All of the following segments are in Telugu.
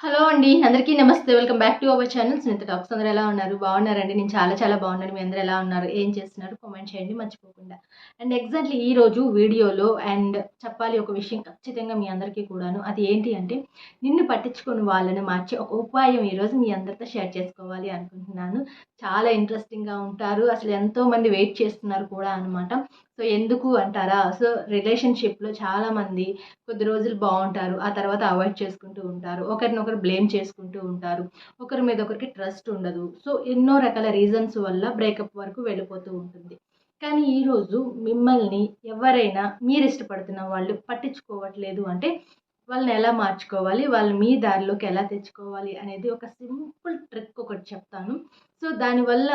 హలో అండి అందరికీ నమస్తే. Welcome back to our channel Smitha talks అందరూ ఎలా ఉన్నారు? బాగున్నారండి? నేను చాలా చాలా బాగున్నాను. మీ అందరూ ఎలా ఉన్నారు? ఏం చేస్తున్నారు? కామెంట్ చేయండి మర్చిపోకుండా. అండ్ ఎగ్జాక్ట్లీ ఈ రోజు వీడియోలో అండ్ చెప్పాలి ఒక విషయం ఖచ్చితంగా మీ అందరికీ కూడాను. అది ఏంటి అంటే నిన్ను పట్టించుకుని వాళ్ళని మార్చే ఒక ఉపాయం ఈరోజు మీ అందరితో షేర్ చేసుకోవాలి అనుకుంటున్నాను. చాలా ఇంట్రెస్టింగ్గా ఉంటారు. అసలు ఎంతోమంది వెయిట్ చేస్తున్నారు కూడా అనమాట సో ఎందుకు అంటారా? సో రిలేషన్షిప్లో చాలామంది కొద్ది రోజులు బాగుంటారు ఆ తర్వాత అవాయిడ్ చేసుకుంటూ ఉంటారు ఒకరినొకరు బ్లేమ్ చేసుకుంటూ ఉంటారు ఒకరి మీద ఒకరికి ట్రస్ట్ ఉండదు. సో ఎన్నో రకాల రీజన్స్ వల్ల బ్రేకప్ వరకు వెళ్ళిపోతూ ఉంటుంది. కానీ ఈరోజు మిమ్మల్ని ఎవరైనా మీరు ఇష్టపడుతున్న వాళ్ళు పట్టించుకోవట్లేదు అంటే వాళ్ళని ఎలా మార్చుకోవాలి? వాళ్ళు మీ దారిలోకి ఎలా తెచ్చుకోవాలి? అనేది ఒక సింపుల్ ట్రిక్ ఒకటి చెప్తాను. సో దానివల్ల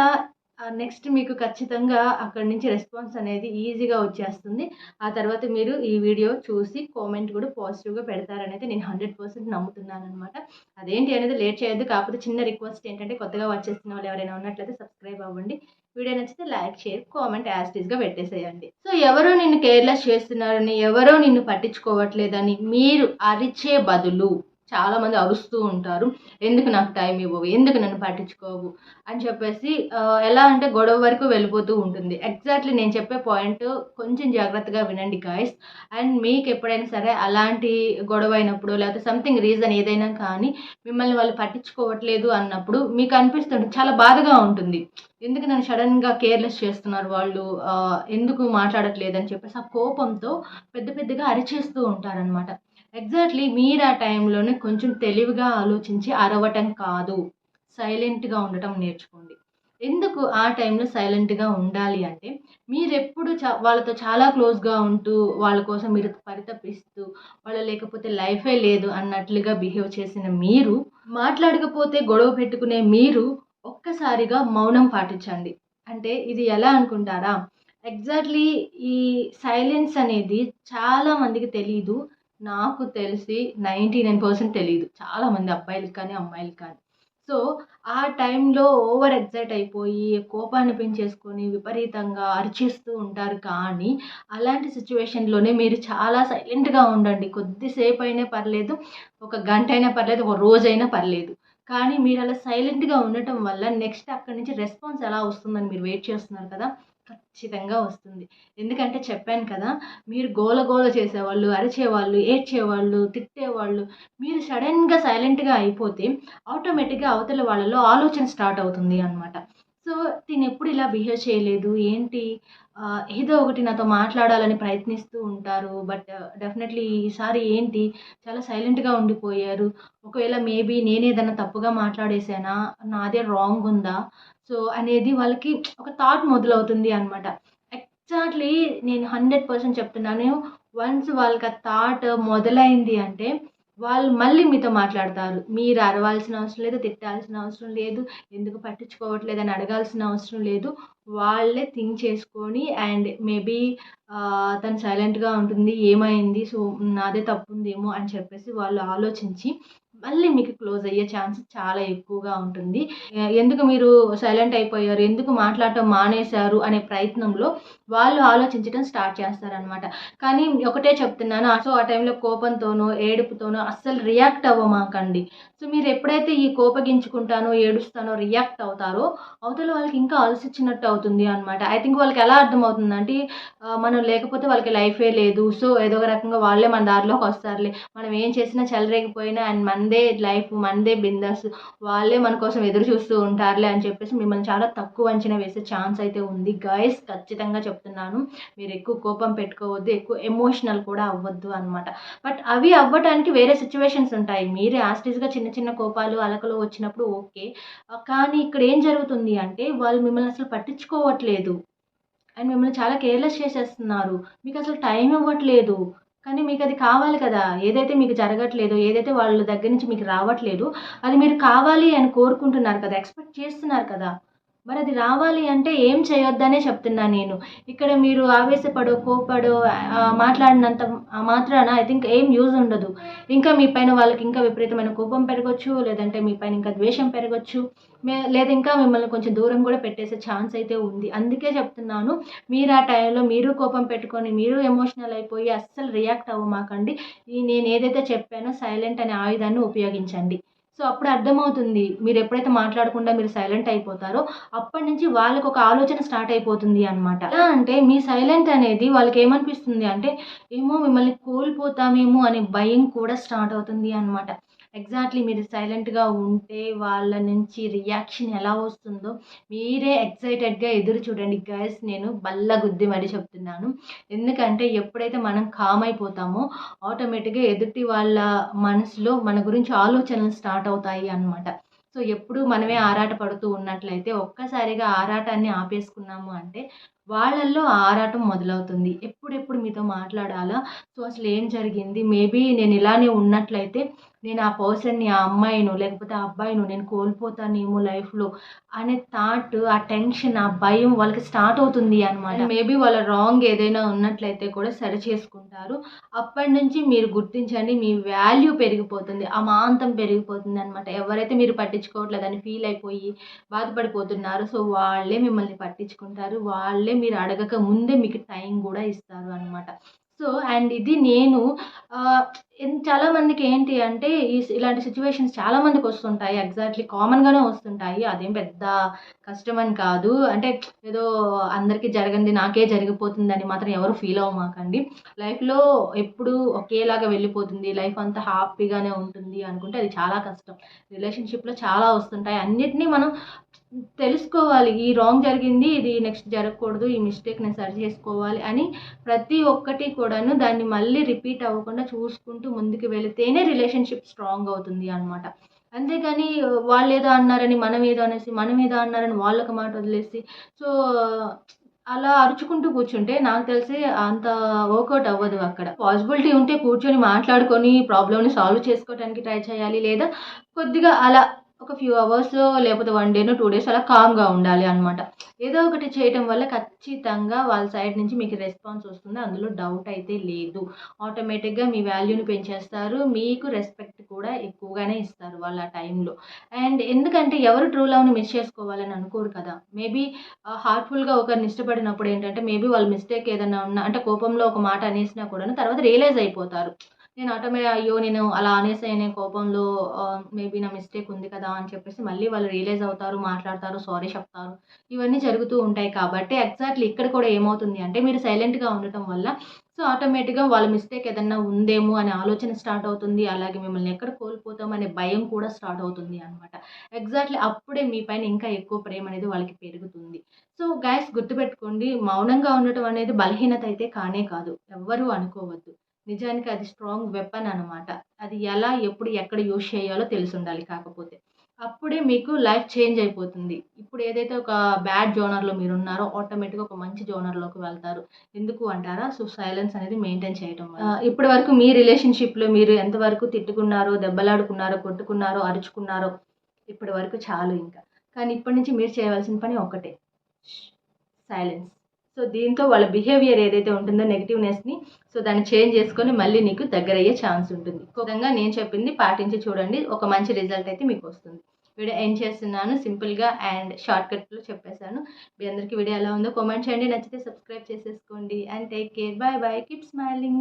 నెక్స్ట్ మీకు ఖచ్చితంగా అక్కడి నుంచి రెస్పాన్స్ అనేది ఈజీగా వచ్చేస్తుంది. ఆ తర్వాత మీరు ఈ వీడియో చూసి కామెంట్ కూడా పాజిటివ్గా పెడతారనేది నేను హండ్రెడ్ పర్సెంట్ నమ్ముతున్నాను అనమాట అదేంటి అనేది లేట్ చేయొద్దు కాకపోతే చిన్న రిక్వెస్ట్ ఏంటంటే కొత్తగా వచ్చేస్తున్న వాళ్ళు ఎవరైనా ఉన్నట్లయితే సబ్స్క్రైబ్ అవ్వండి. వీడియో నచ్చితే లైక్ షేర్ కామెంట్ యాస్టీస్గా పెట్టేసేయండి. సో ఎవరో నిన్ను కేర్లెస్ చేస్తున్నారని ఎవరో నిన్ను పట్టించుకోవట్లేదని మీరు అరిచే బదులు చాలా మంది అరుస్తూ ఉంటారు. ఎందుకు నాకు టైం ఇవ్వవు? ఎందుకు నన్ను పట్టించుకోవు? అని చెప్పేసి ఎలా అంటే గొడవ వరకు వెళ్ళిపోతూ ఉంటుంది. ఎగ్జాక్ట్లీ నేను చెప్పే పాయింట్ కొంచెం జాగ్రత్తగా వినండి గాయస్ అండ్ మీకు ఎప్పుడైనా సరే అలాంటి గొడవ అయినప్పుడు లేకపోతే సంథింగ్ రీజన్ ఏదైనా కానీ మిమ్మల్ని వాళ్ళు పట్టించుకోవట్లేదు అన్నప్పుడు మీకు అనిపిస్తుంది చాలా బాధగా ఉంటుంది. ఎందుకు నన్ను సడన్గా కేర్లెస్ చేస్తున్నారు వాళ్ళు? ఎందుకు మాట్లాడట్లేదు? అని చెప్పేసి ఆ కోపంతో పెద్ద పెద్దగా అరిచేస్తూ ఉంటారనమాట ఎగ్జాక్ట్లీ మీరు ఆ టైంలోనే కొంచెం తెలివిగా ఆలోచించి అరవటం కాదు. సైలెంట్గా ఉండటం నేర్చుకోండి. ఎందుకు ఆ టైంలో సైలెంట్గా ఉండాలి అంటే మీరు ఎప్పుడు చా వాళ్ళతో చాలా క్లోజ్గా ఉంటూ వాళ్ళ కోసం మీరు పరితపిస్తూ వాళ్ళ లేకపోతే లైఫే లేదు అన్నట్లుగా బిహేవ్ చేసిన మీరు మాట్లాడకపోతే గొడవ పెట్టుకునే మీరు ఒక్కసారిగా మౌనం పాటించండి. అంటే ఇది ఎలా అనుకుంటారా? ఎగ్జాక్ట్లీ ఈ సైలెన్స్ అనేది చాలా మందికి తెలియదు నాకు తెలిసి నైంటీ నైన్ పర్సెంట్ తెలియదు చాలామంది అబ్బాయిలకు కానీ అమ్మాయిలకు కానీ. సో ఆ టైంలో ఓవర్ ఎగ్జైట్ అయిపోయి కోపాన్ని పెంచేసుకొని విపరీతంగా అరిచేస్తూ ఉంటారు. కానీ అలాంటి సిచ్యువేషన్లోనే మీరు చాలా సైలెంట్గా ఉండండి. కొద్దిసేపు అయినా పర్లేదు ఒక గంట అయినా పర్లేదు ఒక రోజైనా పర్లేదు. కానీ మీరు అలా సైలెంట్గా ఉండటం వల్ల నెక్స్ట్ అక్కడి నుంచి రెస్పాన్స్ ఎలా వస్తుందని మీరు వెయిట్ చేస్తున్నారు కదా? ఖచ్చితంగా వస్తుంది. ఎందుకంటే చెప్పాను కదా మీరు గోల గోల చేసేవాళ్ళు అరిచేవాళ్ళు ఏడ్చేవాళ్ళు తిట్టేవాళ్ళు మీరు సడన్గా సైలెంట్గా అయిపోతే ఆటోమేటిక్గా అవతల వాళ్ళలో ఆలోచన స్టార్ట్ అవుతుంది అనమాట సో తిను ఎప్పుడు ఇలా బిహేవ్ చేయలేదు. ఏంటి? ఏదో ఒకటి నాతో మాట్లాడాలని ప్రయత్నిస్తూ ఉంటారు. బట్ డెఫినెట్లీ ఈసారి ఏంటి? చాలా సైలెంట్గా ఉండిపోయారు. ఒకవేళ మేబీ నేను ఏదైనా తప్పుగా మాట్లాడేసానా నాదే రాంగ్ ఉందా? సో అనేది వాళ్ళకి ఒక థాట్ మొదలవుతుంది అనమాట ఎగ్జాక్ట్లీ నేను హండ్రెడ్ పర్సెంట్ చెప్తున్నాను. వన్స్ వాళ్ళకి ఆ థాట్ మొదలైంది అంటే వాళ్ళు మళ్ళీ మీతో మాట్లాడతారు. మీరు అరవాల్సిన అవసరం లేదు తిట్టాల్సిన అవసరం లేదు ఎందుకు పట్టించుకోవట్లేదు అని అడగాల్సిన అవసరం లేదు. వాళ్ళే థింక్ చేసుకొని అండ్ మేబీ తను సైలెంట్గా ఉంటుంది ఏమైంది సో నాదే తప్పు ఉందేమో అని చెప్పేసి వాళ్ళు ఆలోచించి మళ్ళీ మీకు క్లోజ్ అయ్యే ఛాన్స్ చాలా ఎక్కువగా ఉంటుంది. ఎందుకు మీరు సైలెంట్ అయిపోయారు? ఎందుకు మాట్లాడటం మానేశారు? అనే ప్రయత్నంలో వాళ్ళు ఆలోచించడం స్టార్ట్ చేస్తారనమాట కానీ ఒకటే చెప్తున్నాను. సో ఆ టైంలో కోపంతోనో ఏడుపుతోనో అస్సలు రియాక్ట్ అవ్వమాకండి. సో మీరు ఎప్పుడైతే ఈ కోపగించుకుంటానో ఏడుస్తానో రియాక్ట్ అవుతారో అవతల వాళ్ళకి ఇంకా అలసిచ్చినట్టు అవుతుంది అనమాట ఐ థింక్ వాళ్ళకి ఎలా అర్థమవుతుందంటే మనం లేకపోతే వాళ్ళకి లైఫే లేదు. సో ఏదో ఒక రకంగా వాళ్ళే మన దారిలోకి వస్తారులే. మనం ఏం చేసినా చెలరేగిపోయినా అండ్ మన మనదే లైఫ్ మనదే బిందస్ వాళ్ళే మన కోసం ఎదురు చూస్తూ ఉంటారులే అని చెప్పేసి మిమ్మల్ని చాలా తక్కువ అంచనా వేసే ఛాన్స్ అయితే ఉంది. గైస్ ఖచ్చితంగా చెప్తున్నాను మీరు ఎక్కువ కోపం పెట్టుకోవద్దు ఎక్కువ ఎమోషనల్ కూడా అవ్వద్దు అనమాట బట్ అవి అవ్వడానికి వేరే సిచ్యువేషన్స్ ఉంటాయి. మీరే యాస్టీస్గా చిన్న చిన్న కోపాలు అలకలు వచ్చినప్పుడు ఓకే కానీ ఇక్కడ ఏం జరుగుతుంది అంటే వాళ్ళు మిమ్మల్ని అసలు పట్టించుకోవట్లేదు. అండ్ మిమ్మల్ని చాలా కేర్లెస్ చేసేస్తున్నారు. మీకు అసలు టైం ఇవ్వట్లేదు. కానీ మీకు అది కావాలి కదా. ఏదైతే మీకు జరగట్లేదో ఏదైతే వాళ్ళ దగ్గర నుంచి మీకు రావట్లేదు అది మీరు కావాలి అని కోరుకుంటున్నారు కదా ఎక్స్పెక్ట్ చేస్తున్నారు కదా. మరి అది రావాలి అంటే ఏం చేయొద్దనే చెప్తున్నా నేను. ఇక్కడ మీరు ఆవేశపడో కోపడో మాట్లాడినంత ఆ మాత్రాన ఐ థింక్ ఏం యూజ్ ఉండదు. ఇంకా మీ పైన వాళ్ళకి ఇంకా విపరీతమైన కోపం పెరగచ్చు లేదంటే మీ పైన ఇంకా ద్వేషం పెరగచ్చు. మే లేదా ఇంకా మిమ్మల్ని కొంచెం దూరం కూడా పెట్టేసే ఛాన్స్ అయితే ఉంది. అందుకే చెప్తున్నాను మీరు ఆ టైంలో మీరు కోపం పెట్టుకొని మీరు ఎమోషనల్ అయిపోయి అస్సలు రియాక్ట్ అవ్వమాకండి. ఈ నేను ఏదైతే చెప్పానో సైలెంట్ అనే ఆయుధాన్ని ఉపయోగించండి. సో అప్పుడు అర్థమవుతుంది. మీరు ఎప్పుడైతే మాట్లాడకుండా మీరు సైలెంట్ అయిపోతారో అప్పటి నుంచి వాళ్ళకి ఒక ఆలోచన స్టార్ట్ అయిపోతుంది అనమాట ఎలా అంటే మీ సైలెంట్ అనేది వాళ్ళకి ఏమనిపిస్తుంది అంటే ఏమో మిమ్మల్ని కోల్పోతామేమో అనే భయం కూడా స్టార్ట్ అవుతుంది అనమాట ఎగ్జాక్ట్లీ మీరు సైలెంట్గా ఉంటే వాళ్ళ నుంచి రియాక్షన్ ఎలా వస్తుందో మీరే ఎక్సైటెడ్గా ఎదురు చూడండి. గైస్ నేను బల్ల గుద్ది మరి చెప్తున్నాను. ఎందుకంటే ఎప్పుడైతే మనం కామ్ అయిపోతామో ఆటోమేటిక్గా ఎదుటి వాళ్ళ మనసులో మన గురించి ఆలోచనలు స్టార్ట్ అవుతాయి అన్నమాట. సో ఎప్పుడు మనమే ఆరాట పడుతూ ఉన్నట్లయితే ఒక్కసారిగా ఆరాటాన్ని ఆపేసుకున్నాము అంటే వాళ్ళల్లో ఆరాటం మొదలవుతుంది. ఎప్పుడెప్పుడు మీతో మాట్లాడాలా? సో అసలు ఏం జరిగింది? మేబీ నేను ఇలానే ఉన్నట్లయితే నేను ఆ పర్సన్ని ఆ అమ్మాయిను లేకపోతే ఆ అబ్బాయిను నేను కోల్పోతానేమో లైఫ్లో అనే థాట్ ఆ టెన్షన్ ఆ భయం వాళ్ళకి స్టార్ట్ అవుతుంది అనమాట మేబీ వాళ్ళ రాంగ్ ఏదైనా ఉన్నట్లయితే కూడా సరి చేసుకుంటారు. అప్పటి నుంచి మీరు గుర్తించండి మీ వాల్యూ పెరిగిపోతుంది అమాంతం పెరిగిపోతుంది అనమాట ఎవరైతే మీరు పట్టించుకోవట్లేదని ఫీల్ అయిపోయి బాధపడిపోతున్నారు సో వాళ్ళే మిమ్మల్ని పట్టించుకుంటారు. వాళ్ళే మీరు అడగక ముందే మీకు టైం కూడా ఇస్తారు అనమాట సో అండ్ ఇది నేను చాలా మందికి ఏంటి అంటే ఈ ఇలాంటి సిచ్యువేషన్స్ చాలా మందికి వస్తుంటాయి. ఎగ్జాక్ట్లీ కామన్గానే వస్తుంటాయి. అదేం పెద్ద కష్టం అని కాదు. అంటే ఏదో అందరికీ జరగండి నాకే జరిగిపోతుందని మాత్రం ఎవరు ఫీల్ అవ్వమాకండి లైఫ్లో ఎప్పుడు ఒకేలాగా వెళ్ళిపోతుంది. లైఫ్ అంతా హ్యాపీగానే ఉంటుంది అనుకుంటే అది చాలా కష్టం. రిలేషన్షిప్లో చాలా వస్తుంటాయి. అన్నిటినీ మనం తెలుసుకోవాలి. ఈ రాంగ్ జరిగింది ఇది నెక్స్ట్ జరగకూడదు ఈ మిస్టేక్ నేను సరి చేసుకోవాలి అని ప్రతి ఒక్కటి కూడాను దాన్ని మళ్ళీ రిపీట్ అవ్వకుండా చూసుకుంటూ ముందుకు వెళితేనే రిలేషన్షిప్ స్ట్రాంగ్ అవుతుంది అనమాట అంతేగాని వాళ్ళు ఏదో అన్నారని మనం ఏదో అనేసి మనం ఏదో అన్నారని వాళ్ళకి మాట వదిలేసి సో అలా అరుచుకుంటూ కూర్చుంటే నాకు తెలిసి అంత వర్కౌట్ అవ్వదు అక్కడ. పాసిబిలిటీ ఉంటే కూర్చొని మాట్లాడుకొని ప్రాబ్లమ్ని సాల్వ్ చేసుకోవడానికి ట్రై చేయాలి లేదా కొద్దిగా అలా ఒక ఫ్యూ అవర్స్ లేకపోతే వన్ డేనో టూ డేస్ అలా కామ్గా ఉండాలి అనమాట ఏదో ఒకటి చేయటం వల్ల ఖచ్చితంగా వాళ్ళ సైడ్ నుంచి మీకు రెస్పాన్స్ వస్తుంది. అందులో డౌట్ అయితే లేదు. ఆటోమేటిక్గా మీ వాల్యూని పెంచేస్తారు. మీకు రెస్పెక్ట్ కూడా ఎక్కువగానే ఇస్తారు వాళ్ళు ఆ టైంలో అండ్ ఎందుకంటే ఎవరు ట్రూ లవ్ని మిస్ చేసుకోవాలని అనుకోరు కదా. మేబీ హార్ట్ఫుల్గా ఒకరిని ఇష్టపడినప్పుడు ఏంటంటే మేబీ వాళ్ళ మిస్టేక్ ఏదైనా ఉన్నా అంటే కోపంలో ఒక మాట అనేసినా కూడా తర్వాత రియలైజ్ అయిపోతారు. నేను ఆటోమే అయ్యో నేను అలా అనేసానే కోపంలో మేబీ నా మిస్టేక్ ఉంది కదా అని చెప్పేసి మళ్ళీ వాళ్ళు రియలైజ్ అవుతారు మాట్లాడతారు సారీ చెప్తారు. ఇవన్నీ జరుగుతూ ఉంటాయి కాబట్టి ఎగ్జాక్ట్లీ ఇక్కడ కూడా ఏమవుతుంది అంటే మీరు సైలెంట్గా ఉండటం వల్ల సో ఆటోమేటిక్గా వాళ్ళ మిస్టేక్ ఏదన్నా ఉందేమో అనే ఆలోచన స్టార్ట్ అవుతుంది. అలాగే మిమ్మల్ని ఎక్కడ కోల్పోతాం అనే భయం కూడా స్టార్ట్ అవుతుంది అనమాట ఎగ్జాక్ట్లీ అప్పుడే మీ పైన ఇంకా ఎక్కువ ప్రేమ అనేది వాళ్ళకి పెరుగుతుంది. సో గ్యాస్ గుర్తుపెట్టుకోండి మౌనంగా ఉండటం అనేది బలహీనత అయితే కానే కాదు. ఎవ్వరూ అనుకోవద్దు. నిజానికి అది స్ట్రాంగ్ వెపన్ అనమాట అది ఎలా ఎప్పుడు ఎక్కడ యూజ్ చేయాలో తెలిసి ఉండాలి కాకపోతే. అప్పుడే మీకు లైఫ్ చేంజ్ అయిపోతుంది. ఇప్పుడు ఏదైతే ఒక బ్యాడ్ జోనర్లో మీరు ఉన్నారో ఆటోమేటిక్గా ఒక మంచి జోనర్లోకి వెళ్తారు. ఎందుకు అంటారా? సో సైలెన్స్ అనేది మెయింటైన్ చేయడం ఇప్పటి వరకు మీ రిలేషన్షిప్లో మీరు ఎంతవరకు తిట్టుకున్నారో దెబ్బలాడుకున్నారో కొట్టుకున్నారో అరుచుకున్నారో ఇప్పటి వరకు చాలు ఇంకా. కానీ ఇప్పటి నుంచి మీరు చేయవలసిన పని ఒకటే సైలెన్స్. సో దీంతో వాళ్ళ బిహేవియర్ ఏదైతే ఉంటుందో నెగిటివ్నెస్ని సో దాన్ని చేంజ్ చేసుకొని మళ్ళీ నీకు దగ్గర అయ్యే ఛాన్స్ ఉంటుంది విధంగా నేను చెప్పింది పాటించి చూడండి ఒక మంచి రిజల్ట్ అయితే మీకు వస్తుంది. వీడియో ఎండ్ చేస్తున్నాను సింపుల్గా అండ్ షార్ట్ కట్లో చెప్పేశాను. మీ అందరికీ వీడియో ఎలా ఉందో కామెంట్ చేయండి. నచ్చితే సబ్స్క్రైబ్ చేసేసుకోండి. And take care bye bye keep smiling